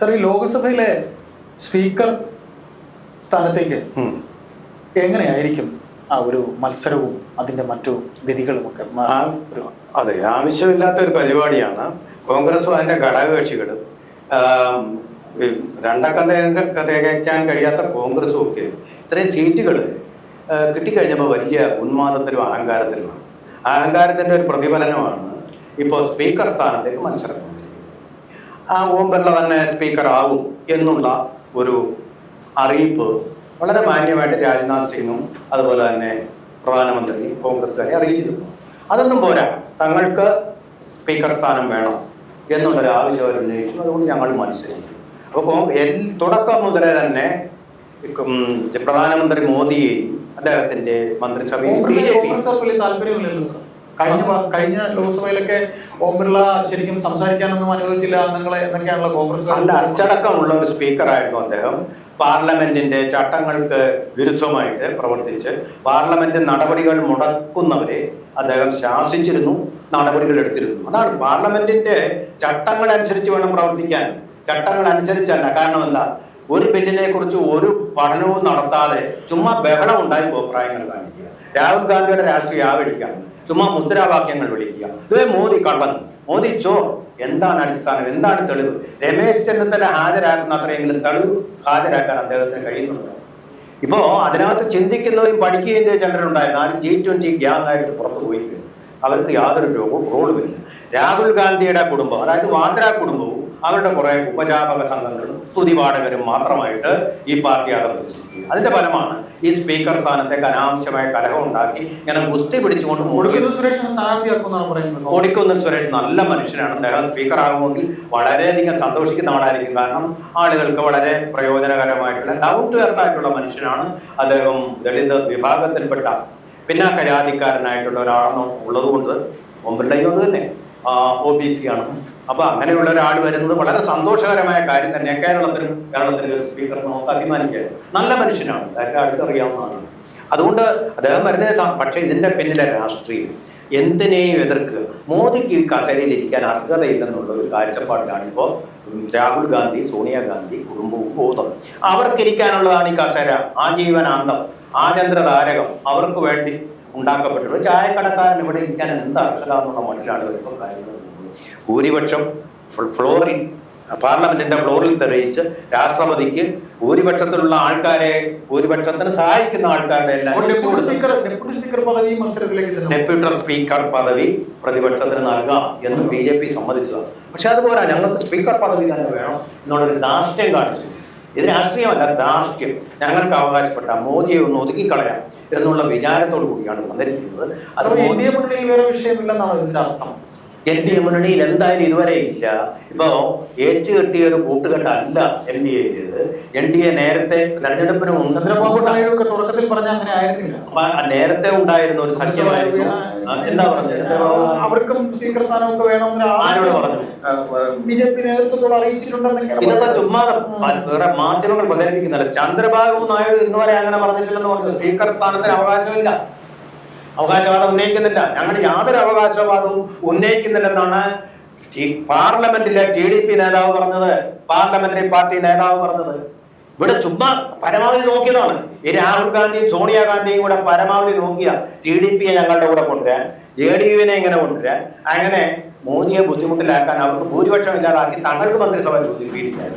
Sir ഈ ലോക്സഭയിലെ speaker സ്ഥാനത്തേക്ക് എങ്ങനെയായിരിക്കും ആ ഒരു മത്സരവും അതിന്റെ മറ്റു ഗതികളും ഒക്കെ അതെ ആവശ്യമില്ലാത്ത ഒരു പരിപാടിയാണ്. കോൺഗ്രസും അതിന്റെ ഘടകകക്ഷികളും. രണ്ടക്കം തികയ്ക്കാൻ കഴിയാത്ത കോൺഗ്രസും ഒക്കെ ഇത്രയും സീറ്റുകൾ കിട്ടിക്കഴിഞ്ഞപ്പോൾ വലിയ ഉന്മാദത്തിലും അഹങ്കാരത്തിലുമാണ്. അഹങ്കാരത്തിന്റെ ഒരു പ്രതിഫലനമാണ് ഇപ്പോൾ സ്പീക്കർ സ്ഥാനത്തേക്ക് മത്സരം. ഓം ബിർള തന്നെ സ്പീക്കർ ആവും എന്നുള്ള ഒരു അറിയിപ്പ് വളരെ മാന്യമായിട്ട് രാജ്നാഥ് സിംഗും അതുപോലെ തന്നെ പ്രധാനമന്ത്രി കോൺഗ്രസ്സുകാരെ അറിയിച്ചിരുന്നു. അതൊന്നും പോരാ. തങ്ങൾക്ക് സ്പീക്കർ സ്ഥാനം വേണം എന്നുള്ളൊരു ആവശ്യം അവർ ഉന്നയിച്ചു. അതുകൊണ്ട് ഞങ്ങൾ മത്സരിക്കും. അപ്പോൾ തുടക്കം മുതലേ തന്നെ പ്രധാനമന്ത്രി മോദിയെയും അദ്ദേഹത്തിന്റെ മന്ത്രിസഭയും ബി ജെ പി കഴിഞ്ഞ കഴിഞ്ഞ ലോക്സഭയിലൊക്കെ ഓം ബിർള ശരിക്കും സംസാരിക്കാനൊന്നും അനുവദിച്ചില്ല എന്നങ്ങളെ എന്നൊക്കെയാണല്ലോ കോൺഗ്രസ് നല്ല അച്ചടക്കമുള്ള ഒരു സ്പീക്കറായിരുന്നു അദ്ദേഹം. പാർലമെന്റിന്റെ ചട്ടങ്ങൾക്ക് വിരുദ്ധമായിട്ട് പ്രവർത്തിച്ച് പാർലമെന്റ് നടപടികൾ മുടക്കുന്നവരെ അദ്ദേഹം ശാസിച്ചിരുന്നു നടപടികൾ എടുത്തിരുന്നു. അതാണ് പാർലമെന്റിന്റെ ചട്ടങ്ങൾ അനുസരിച്ച് വേണം പ്രവർത്തിക്കാൻ. ചട്ടങ്ങൾ അനുസരിച്ചല്ല കാരണം എന്താ? ഒരു ബില്ലിനെ കുറിച്ച് ഒരു പഠനവും നടത്താതെ ചുമ്മാ ബഹളം ഉണ്ടായി അഭിപ്രായങ്ങൾ കാണിക്കുക. രാഹുൽ ഗാന്ധിയുടെ രാഷ്ട്രീയ ആവഴിക്കാണ് ചുമ്മാ മുദ്രാവാക്യങ്ങൾ വിളിക്കുക. ഇതേ മോദി കള്ളൻ. മോദി ചോർ. എന്താണ് അടിസ്ഥാനം? എന്താണ് തെളിവ്? രമേശ് ചെന്നിത്തല ഹാജരാക്കുന്ന അത്രയെങ്കിലും തെളിവ് ഹാജരാക്കാൻ അദ്ദേഹത്തിന് കഴിയുന്നുണ്ടോ? ഇപ്പോ അതിനകത്ത് ചിന്തിക്കുന്നതും പഠിക്കുകയും ചിലരുണ്ടായിരുന്നു. ആരും ജി ട്വന്റി ഗ്യാങ് ആയിട്ട് പുറത്തു പോയി അവർക്ക് യാതൊരു രോഗവും റോളുമില്ല. രാഹുൽ ഗാന്ധിയുടെ കുടുംബം അതായത് വാദ്ര കുടുംബവും അവരുടെ കുറെ ഉപജാപക സംഘങ്ങളും സ്തുതിപാഠകരും മാത്രമായിട്ട് ഈ പാർട്ടി അതർപ്പിച്ചിരിക്കുക അതിന്റെ ഫലമാണ് ഈ സ്പീക്കർ സ്ഥാനത്തേക്ക് അനാവശ്യമായ കലഹം ഉണ്ടാക്കി ഇങ്ങനെ ഗുസ്തി പിടിച്ചുകൊണ്ട് ഓടിക്കുന്നൽ സുരേഷ് നല്ല മനുഷ്യനാണ്. അദ്ദേഹം സ്പീക്കർ ആകുമെങ്കിൽ വളരെയധികം സന്തോഷിക്കുന്ന ആളായിരിക്കും. കാരണം ആളുകൾക്ക് വളരെ പ്രയോജനകരമായിട്ടുള്ള ഡൗൺ ടു എർത്ത് ആയിട്ടുള്ള മനുഷ്യനാണ് അദ്ദേഹം. ദളിത് വിഭാഗത്തിൽപ്പെട്ട പിന്നാക്ക ജാതിക്കാരനായിട്ടുള്ള ഒരാളെന്ന് ഉള്ളതുകൊണ്ട് ഒമ്പല്ലയ്യോ ഒന്ന് തന്നെ ഒ ബി സി ആണ്. അപ്പൊ അങ്ങനെയുള്ള ഒരാൾ വരുന്നത് വളരെ സന്തോഷകരമായ കാര്യം തന്നെ കേരളത്തിൽ കേരളത്തിലെ ഒരു നമുക്ക് അഭിമാനിക്കായിരുന്നു. നല്ല മനുഷ്യനാണ്. അതൊക്കെ അടുത്തറിയാവുന്നതാണ് അതുകൊണ്ട് അദ്ദേഹം വരുന്നത് പക്ഷേ ഇതിന്റെ പിന്നിലെ രാഷ്ട്രീയം എന്തിനേയും എതിർക്കുക മോദിക്ക് ഈ കസേരയിൽ ഇരിക്കാൻ അർഹതയില്ലെന്നുള്ള ഒരു കാഴ്ചപ്പാടിലാണ് ഇപ്പോൾ രാഹുൽ ഗാന്ധി സോണിയാഗാന്ധി കുടുംബവും പോകുന്നത്. അവർക്ക് ഇരിക്കാനുള്ളതാണ് ഈ കസേര. ആജീവനാന്തം ആചന്ദ്ര താരകം അവർക്ക് വേണ്ടി ഉണ്ടാക്കപ്പെട്ടിട്ടുള്ളത് ചായക്കടക്കാരൻ ഇവിടെ ഇരിക്കാൻ എന്താ അർഹത എന്നുള്ള മട്ടിലാണ് ഇപ്പോൾ കാര്യങ്ങൾ ഭൂരിപക്ഷം ഫ്ലോറിൽ പാർലമെന്റിന്റെ ഫ്ലോറിൽ തെളിയിച്ച് രാഷ്ട്രപതിക്ക് ഭൂരിപക്ഷത്തിലുള്ള ആൾക്കാരെ ഭൂരിപക്ഷത്തിന് സഹായിക്കുന്ന ആൾക്കാരുടെ എല്ലാം ഡെപ്യൂട്ടി സ്പീക്കർ പദവി പ്രതിപക്ഷത്തിന് നൽകാം എന്ന് ബി ജെ പി സമ്മതിച്ചതാണ്. പക്ഷെ അതുപോലെ ഞങ്ങൾക്ക് സ്പീക്കർ പദവി തന്നെ വേണം എന്നുള്ളൊരു ധാർഷ്ട്യം കാണിച്ചു. ഇത് രാഷ്ട്രീയമല്ല ധാർഷ്ട്യം. ഞങ്ങൾക്ക് അവകാശപ്പെട്ട മോദിയെ ഒന്ന് ഒതുക്കിക്കളയാം എന്നുള്ള വിചാരത്തോടു കൂടിയാണ് വന്നിരിക്കുന്നത്. അത് എ മുന്നണിയിൽ വേറെ വിഷയമില്ലെന്നാണ് ഇതിന്റെ അർത്ഥം? എൻ ഡി എ മുന്നണിയിൽ എന്തായാലും ഇതുവരെ ഇല്ല. ഇപ്പോ ഏച്ച് കെട്ടിയ ഒരു കൂട്ടുകെട്ടല്ല എൻ ഡി എയിലേത് എൻ ഡി എ നേരത്തെ തെരഞ്ഞെടുപ്പിന് മുമ്പ് ചന്ദ്രബാബു നായിഡു തുടക്കത്തിൽ പറഞ്ഞ അങ്ങനെ ആയിരുന്നില്ല. നേരത്തെ ഉണ്ടായിരുന്ന ഒരു സഖ്യമായിരുന്നു എന്താ പറഞ്ഞത്? അവർക്കും സ്പീക്കർ സ്ഥാനമൊക്കെ വേണമെന്ന് പറഞ്ഞു? ബി ജെ പി നേതൃത്വത്തോട് ഇതൊക്കെ. ചുമ്മാ വേറെ മാധ്യമങ്ങൾ പ്രചരിപ്പിക്കുന്നില്ല. ചന്ദ്രബാബു നായിഡു ഇന്നുവരെ അങ്ങനെ പറഞ്ഞിട്ടില്ലെന്ന് പറഞ്ഞു സ്പീക്കർ സ്ഥാനത്തിന് അവകാശമില്ല. അവകാശവാദം ഉന്നയിക്കുന്നില്ല. ഞങ്ങൾ യാതൊരു അവകാശവാദവും ഉന്നയിക്കുന്നില്ലെന്നാണ് ഈ പാർലമെന്റിലെ ടി ഡി പി നേതാവ് പറഞ്ഞത്. പാർലമെന്ററി പാർട്ടി നേതാവ് പറഞ്ഞത്. ഇവിടെ ചുമ്മാ പരമാവധി നോക്കിയതാണ്. ഈ രാഹുൽ ഗാന്ധിയും സോണിയാഗാന്ധിയും കൂടെ പരമാവധി നോക്കിയ ടി ഡി പിയെ ഞങ്ങളുടെ കൂടെ കൊണ്ടുവരാൻ ജെ ഡി യുവിനെ ഇങ്ങനെ കൊണ്ടുവരാൻ അങ്ങനെ മോദിയെ ബുദ്ധിമുട്ടിലാക്കാൻ അവർക്ക് ഭൂരിപക്ഷം ഇല്ലാതാക്കി തങ്ങൾക്ക് മന്ത്രിസഭ രൂപീകരിക്കാൻ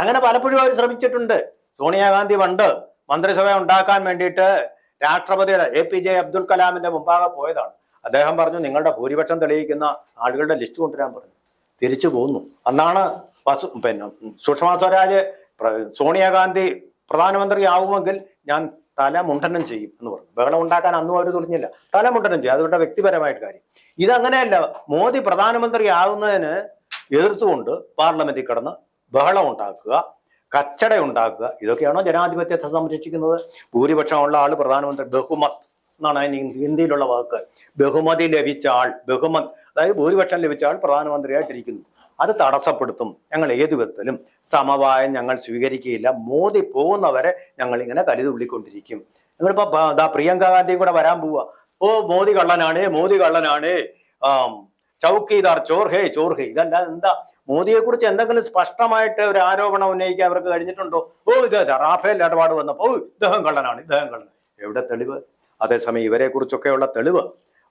അങ്ങനെ പലപ്പോഴും അവർ ശ്രമിച്ചിട്ടുണ്ട്. സോണിയാഗാന്ധി പണ്ട് മന്ത്രിസഭ ഉണ്ടാക്കാൻ വേണ്ടിയിട്ട് രാഷ്ട്രപതിയുടെ എ പി ജെ അബ്ദുൽ കലാമിന്റെ മുമ്പാകെ പോയതാണ്. അദ്ദേഹം പറഞ്ഞു നിങ്ങളുടെ ഭൂരിപക്ഷം തെളിയിക്കുന്ന ആളുകളുടെ ലിസ്റ്റ് കൊണ്ടുവരാൻ പറഞ്ഞു. തിരിച്ചു പോന്നു. അന്നാണ് പിന്നെ സുഷമ സ്വരാജ് സോണിയാഗാന്ധി പ്രധാനമന്ത്രി ആവുമെങ്കിൽ ഞാൻ തല മുണ്ടനം ചെയ്യും എന്ന് പറഞ്ഞു. ബഹളം ഉണ്ടാക്കാൻ അന്നും അവർ തുനിഞ്ഞില്ല. തല മുണ്ടനം ചെയ്യും. അതുകൊണ്ട് വ്യക്തിപരമായിട്ട് കാര്യം. ഇതങ്ങനെയല്ല. മോദി പ്രധാനമന്ത്രി ആവുന്നതിന് എതിർത്തുകൊണ്ട് പാർലമെന്റിൽ കടന്ന് ബഹളം ഉണ്ടാക്കുക കച്ചട ഉണ്ടാക്കുക. ഇതൊക്കെയാണോ ജനാധിപത്യത്തെ സംരക്ഷിക്കുന്നത് ഭൂരിപക്ഷമുള്ള ആൾ പ്രധാനമന്ത്രി ബഹുമത് എന്നാണ് അതിന് ഹിന്ദിയിലുള്ള വാക്ക്. ബഹുമതി ലഭിച്ച ആൾ ബഹുമത് അതായത് ഭൂരിപക്ഷം ലഭിച്ച ആൾ പ്രധാനമന്ത്രിയായിട്ടിരിക്കുന്നു. അത് തടസ്സപ്പെടുത്തും ഞങ്ങൾ ഏതു വിധത്തിലും. സമവായം ഞങ്ങൾ സ്വീകരിക്കുകയില്ല. മോദി പോകുന്നവരെ ഞങ്ങൾ ഇങ്ങനെ കരുതുള്ളിക്കൊണ്ടിരിക്കും നിങ്ങളിപ്പോ ദാ പ്രിയങ്ക ഗാന്ധിയും കൂടെ വരാൻ പോവുക ഓ മോദി കള്ളനാണ് മോദി കള്ളനാണ്. ചൗക്കിദാർ ചോർഹേ ചോർഹേ. ഇതല്ല എന്താ മോദിയെ കുറിച്ച് എന്തെങ്കിലും സ്പഷ്ടമായിട്ട് ഒരു ആരോപണം ഉന്നയിക്കാൻ അവർക്ക് കഴിഞ്ഞിട്ടുണ്ടോ? ഓ ഇത് റാഫേൽ ഇടപാട് വന്നപ്പോ ഓ ഇദ്ദേഹം കള്ളനാണ് ഇദ്ദേഹം കള്ളൻ എവിടെ തെളിവ്? അതേസമയം ഇവരെ കുറിച്ചൊക്കെയുള്ള തെളിവ്.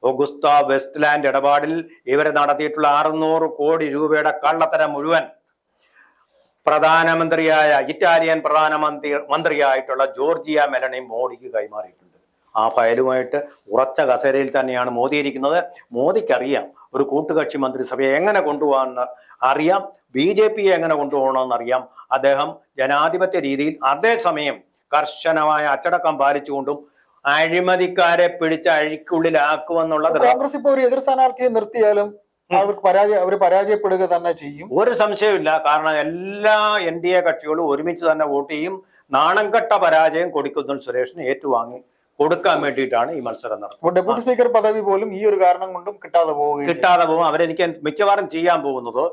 ഒഗുസ്ത വെസ്റ്റ്ലാൻഡ് ഇടപാടിൽ ഇവരെ നടത്തിയിട്ടുള്ള അറുന്നൂറ് കോടി രൂപയുടെ കള്ളത്തരം മുഴുവൻ പ്രധാനമന്ത്രിയായ ഇറ്റാലിയൻ പ്രധാനമന്ത്രി മന്ത്രിയായിട്ടുള്ള ജോർജിയ മെലണി മോഡിക്ക് കൈമാറിയിട്ടുണ്ട്. ആ ഫയലുമായിട്ട് ഉറച്ച കസേരയിൽ തന്നെയാണ് മോദി ഇരിക്കുന്നത്. മോദിക്കറിയാം ഒരു കൂട്ടുകക്ഷി മന്ത്രിസഭയെ എങ്ങനെ കൊണ്ടുപോകാമെന്ന് അറിയാം. ബി ജെ പിയെ എങ്ങനെ കൊണ്ടുപോകണമെന്ന് അറിയാം. അദ്ദേഹം ജനാധിപത്യ രീതിയിൽ അതേസമയം കർശനമായ അച്ചടക്കം പാലിച്ചുകൊണ്ടും അഴിമതിക്കാരെ പിടിച്ച് അഴിക്കുള്ളിലാക്കുമെന്നുള്ള ദൃഢ കോൺഗ്രസ് ഇപ്പൊ ഒരു എതിർ സ്ഥാനാർത്ഥിയെ നിർത്തിയാലും അവർക്ക് പരാജയ അവർ പരാജയപ്പെടുക തന്നെ ചെയ്യും. ഒരു സംശയമില്ല കാരണം എല്ലാ എൻ ഡി എ കക്ഷികളും ഒരുമിച്ച് തന്നെ വോട്ട് ചെയ്യും. നാണംകെട്ട പരാജയം കൊടിക്കുന്നിൽ സുരേഷിന് ഏറ്റുവാങ്ങി. കൊടുക്കാൻ വേണ്ടിയിട്ടാണ് ഈ മത്സരം നടത്തുന്നത് ഡെപ്യൂട്ടി സ്പീക്കർ പദവി പോലും ഈ ഒരു കാരണം കൊണ്ടും കിട്ടാതെ പോകും കിട്ടാതെ പോകും. അവരെനിക്ക് മിക്കവാറും ചെയ്യാൻ പോകുന്നത്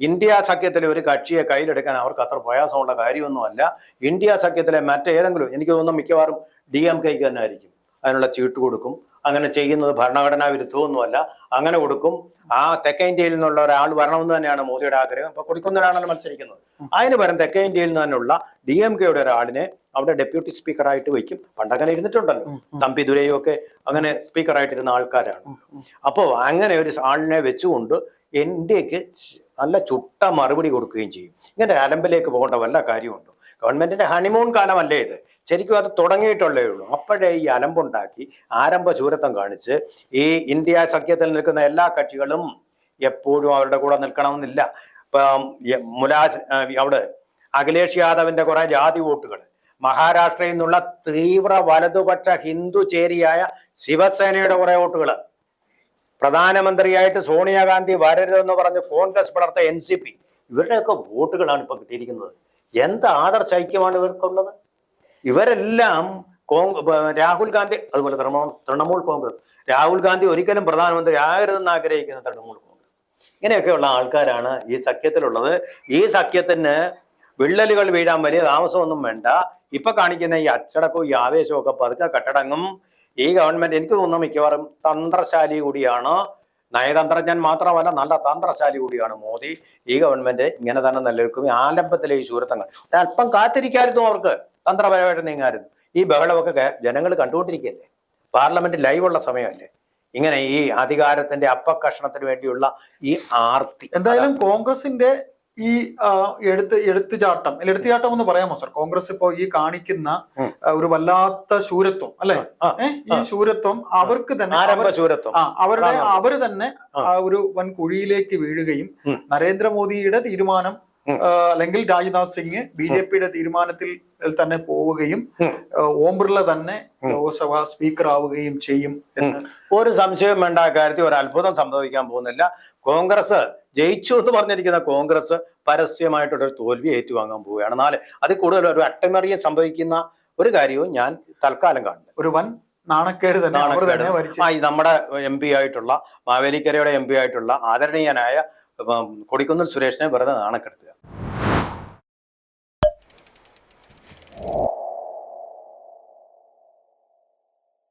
ഇന്ത്യ സഖ്യത്തിലെ ഒരു കക്ഷിയെ കയ്യിലെടുക്കാൻ അവർക്ക് അത്ര പ്രയാസമുള്ള കാര്യമൊന്നുമല്ല. ഇന്ത്യ സഖ്യത്തിലെ മറ്റേതെങ്കിലും എനിക്ക് തോന്നുന്നു മിക്കവാറും ഡി എം കെക്ക് തന്നെ ആയിരിക്കും. അതിനുള്ള ചീട്ട് കൊടുക്കും. അങ്ങനെ ചെയ്യുന്നത് ഭരണഘടനാ വിരുദ്ധമൊന്നുമല്ല. അങ്ങനെ കൊടുക്കും. ആ തെക്കേ ഇന്ത്യയിൽ നിന്നുള്ള ഒരാൾ വരണമെന്ന് തന്നെയാണ് മോദിയുടെ ആഗ്രഹം. അപ്പൊ കൊടിക്കുന്നവരാണല്ലോ മത്സരിക്കുന്നത്. അതിന് പകരം തെക്കേ ഇന്ത്യയിൽ നിന്നുള്ള ഡി എം കെയുടെ ഒരാളിനെ അവിടെ ഡെപ്യൂട്ടി സ്പീക്കറായിട്ട് വയ്ക്കും. പണ്ടങ്ങനെ ഇരുന്നിട്ടുണ്ടല്ലോ. തമ്പി ദുരയും ഒക്കെ അങ്ങനെ സ്പീക്കറായിട്ടിരുന്ന ആൾക്കാരാണ്. അപ്പോൾ അങ്ങനെ ഒരു ആളിനെ വെച്ചുകൊണ്ട് ഇന്ത്യയ്ക്ക് നല്ല ചുട്ട മറുപടി കൊടുക്കുകയും ചെയ്യും. ഇങ്ങനെ അലമ്പിലേക്ക് പോകേണ്ട വല്ല കാര്യമുണ്ടോ? ഗവൺമെന്റിന്റെ ഹണിമൂൺ കാലമല്ലേ ഇത്? ശരിക്കും അത് തുടങ്ങിയിട്ടുള്ളേ ഉള്ളൂ. അപ്പോഴേ ഈ അലമ്പുണ്ടാക്കി ആരംഭ ശൂരത്വം കാണിച്ച് ഈ ഇന്ത്യ സഖ്യത്തിൽ നിൽക്കുന്ന എല്ലാ കക്ഷികളും എപ്പോഴും അവരുടെ കൂടെ നിൽക്കണമെന്നില്ല. ഇപ്പം അവിടെ അഖിലേഷ് യാദവിന്റെ കുറെ ജാതി വോട്ടുകൾ മഹാരാഷ്ട്രയിൽ നിന്നുള്ള തീവ്ര വലതുപക്ഷ ഹിന്ദു ചേരിയായ ശിവസേനയുടെ കുറെ വോട്ടുകൾ പ്രധാനമന്ത്രിയായിട്ട് സോണിയാഗാന്ധി വരരുതെന്ന് പറഞ്ഞ് കോൺഗ്രസ് പിളർത്ത എൻ സി പി ഇവരുടെയൊക്കെ വോട്ടുകളാണ് ഇപ്പൊ കിട്ടിയിരിക്കുന്നത്. എന്ത് ആദർശ ഐക്യമാണ് ഇവർക്കുള്ളത്? ഇവരെല്ലാം രാഹുൽ ഗാന്ധി അതുപോലെ തൃണമൂൽ കോൺഗ്രസ്. രാഹുൽ ഗാന്ധി ഒരിക്കലും പ്രധാനമന്ത്രി ആകരുതെന്ന് ആഗ്രഹിക്കുന്ന തൃണമൂൽ കോൺഗ്രസ്. ഇങ്ങനെയൊക്കെയുള്ള ആൾക്കാരാണ് ഈ സഖ്യത്തിലുള്ളത്. ഈ സഖ്യത്തിന് വിള്ളലുകൾ വീഴാൻ വലിയ താമസമൊന്നും വേണ്ട. ഇപ്പൊ കാണിക്കുന്ന ഈ അച്ചടക്കവും ഈ ആവേശവും ഒക്കെ പതുക്കെ കെട്ടടങ്ങും. ഈ ഗവൺമെന്റ് എനിക്ക് തോന്നുന്നു മിക്കവാറും തന്ത്രശാലി കൂടിയാണ്. നയതന്ത്രജ്ഞൻ മാത്രമല്ല നല്ല തന്ത്രശാലി കൂടിയാണ് മോദി. ഈ ഗവൺമെന്റ് ഇങ്ങനെ തന്നെ നിലനിൽക്കും. ആലംബത്തിലെ ഈ ശൂരത്വങ്ങൾ അല്പം കാത്തിരിക്കായിരുന്നു അവർക്ക്. തന്ത്രപരമായിട്ട് നീങ്ങായിരുന്നു. ഈ ബഹളമൊക്കെ ജനങ്ങൾ കണ്ടുകൊണ്ടിരിക്കുകയല്ലേ? പാർലമെന്റ് ലൈവുള്ള സമയമല്ലേ? ഇങ്ങനെ ഈ അധികാരത്തിന്റെ അപ്പക്കഷണത്തിന് വേണ്ടിയുള്ള ഈ ആർത്തി. എന്തായാലും കോൺഗ്രസിന്റെ ഈ എടുത്ത് എടുത്തുചാട്ടം അല്ല എടുത്തുചാട്ടം എന്ന് പറയാമോ സർ കോൺഗ്രസ് ഇപ്പോ ഈ കാണിക്കുന്ന ഒരു വല്ലാത്ത ശൂരത്വം അല്ലെ? ഈ ശൂരത്വം അവർക്ക് തന്നെ ശൂരത്വം. അവരുടെ അവർ തന്നെ ഒരു വൻ കുഴിയിലേക്ക് വീഴുകയും. നരേന്ദ്രമോദിയുടെ തീരുമാനം അല്ലെങ്കിൽ രാജ്നാഥ് സിംഗ് ബി ജെ പിയുടെ തീരുമാനത്തിൽ തന്നെ പോവുകയും. ഓം ബിർള തന്നെ ലോക്സഭ സ്പീക്കർ ആവുകയും ചെയ്യും എന്ന്. ഒരു സംശയം വേണ്ട കാര്യത്തിൽ ഒരു അത്ഭുതം സംഭവിക്കാൻ പോകുന്നില്ല. കോൺഗ്രസ് ജയിച്ചു എന്ന് പറഞ്ഞിരിക്കുന്ന കോൺഗ്രസ് പരസ്യമായിട്ടൊരു തോൽവി ഏറ്റുവാങ്ങാൻ പോവുകയാണ്. നാല് അതിൽ കൂടുതൽ ഒരു അട്ടമറിയെ സംഭവിക്കുന്ന ഒരു കാര്യവും ഞാൻ തൽക്കാലം കാണുന്നു ഒരു വൻ നാണക്കേട് തന്നെ നമ്മുടെ എം പി ആയിട്ടുള്ള മാവേലിക്കരയുടെ എം പി ആയിട്ടുള്ള ആദരണീയനായ കൊടിക്കുന്നിൽ സുരേഷിനെ വെറുതെ നാണക്കെടുത്തുക.